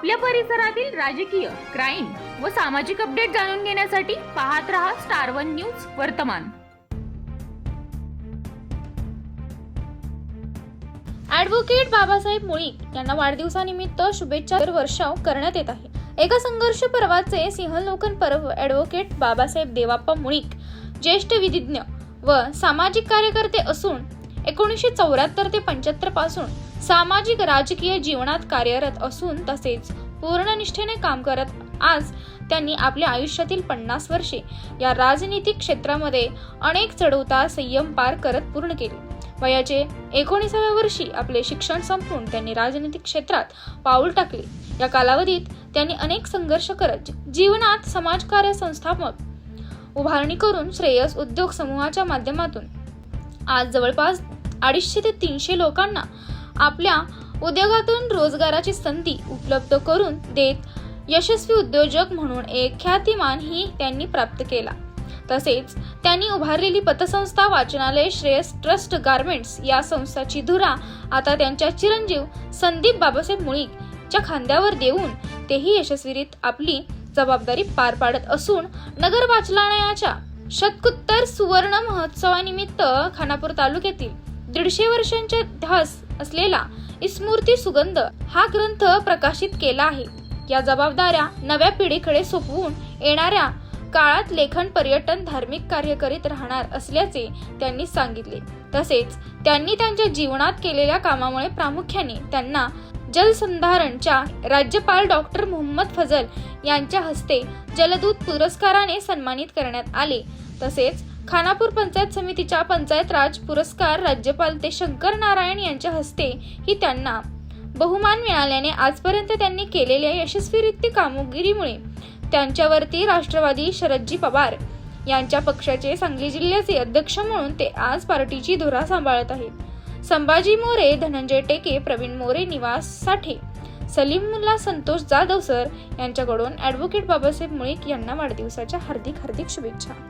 आपल्या परिसरातील राजकीय क्राईम व सामाजिक अपडेट जाणून घेण्यासाठी पाहत रहा स्टार वन न्यूज वर्तमान. ॲडव्होकेट बाबासाहेब मुळीक यांना वाढदिवसानिमित्त शुभेच्छा वर्षाव करण्यात येत आहे. एका संघर्ष पर्वाचे सिंहलोकन पर्व ॲडव्होकेट बाबासाहेब देवाप्पा मुळीक ज्येष्ठ विधिज्ञ व सामाजिक कार्यकर्ते असून एकोणीसशे चौऱ्याहत्तर ते पंच्याहत्तरपासून सामाजिक राजकीय जीवनात कार्यरत असून तसेच पूर्णनिष्ठेने काम करत आज त्यांनी आपल्या आयुष्यातील पन्नास वर्षे या राजनीतिक क्षेत्रामध्ये अनेक चढवता संयम पार करत पूर्ण केले. वयाचे एकोणीसाव्या वर्षी आपले शिक्षण संपवून त्यांनी राजनीतिक क्षेत्रात पाऊल टाकले. या कालावधीत त्यांनी अनेक संघर्ष करत जीवनात समाजकार्य संस्थापक उभारणी करून श्रेयस उद्योग समूहाच्या माध्यमातून आज जवळपास अडीचशे ते तीनशे लोकांना आपल्या उद्योगातून रोजगाराची संधी उपलब्ध करून देत यशस्वी उद्योजक म्हणून एक ख्यातिमान ही त्यांनी प्राप्त केला. तसेच त्यांनी उभारलेली पतसंस्था वाचनालय श्रेयस ट्रस्ट गार्मेंट्स या संस्थाची धुरा आता त्यांच्या चिरंजीव संदीप बाबासाहेब मुळीकच्या खांद्यावर देऊन तेही यशस्वीरीत आपली जबाबदारी पार पाडत असून नगर वाचनालयाच्या शतकोत्तर सुवर्ण महोत्सवानिमित्त खानापूर तालुक्यातील दीडशे वर्षांच्या ध्यास असलेला स्मृती सुगंध हा ग्रंथ प्रकाशित केला आहे. या जबाबदाऱ्या नव्या पिढीकडे सोपवून येणाऱ्या काळात लेखन पर्यटन धार्मिक कार्य करीत राहणार असल्याचे त्यांनी सांगितले. तसेच त्यांनी त्यांच्या जीवनात केलेल्या कामामुळे प्रामुख्याने त्यांना जलसंधारणच्या राज्यपाल डॉक्टर मोहम्मद फजल यांच्या हस्ते जलदूत पुरस्काराने सन्मानित करण्यात आले. तसेच खानापूर पंचायत समितीच्या पंचायत राज पुरस्कार राज्यपाल ते शंकर नारायण यांच्या हस्ते ही त्यांना बहुमान मिळाल्याने आजपर्यंत त्यांनी केलेल्या यशस्वीरित्य कामगिरीमुळे त्यांच्यावरती राष्ट्रवादी शरदजी पवार यांच्या पक्षाचे सांगली जिल्ह्याचे अध्यक्ष म्हणून ते आज पार्टीची धुरा सांभाळत आहेत. संभाजी मोरे धनंजय टेके प्रवीण मोरे निवास साठे सलीम मुल्ला संतोष जाधव सर यांच्याकडून ॲडव्होकेट बाबासाहेब मुळीक यांना वाढदिवसाच्या हार्दिक हार्दिक शुभेच्छा.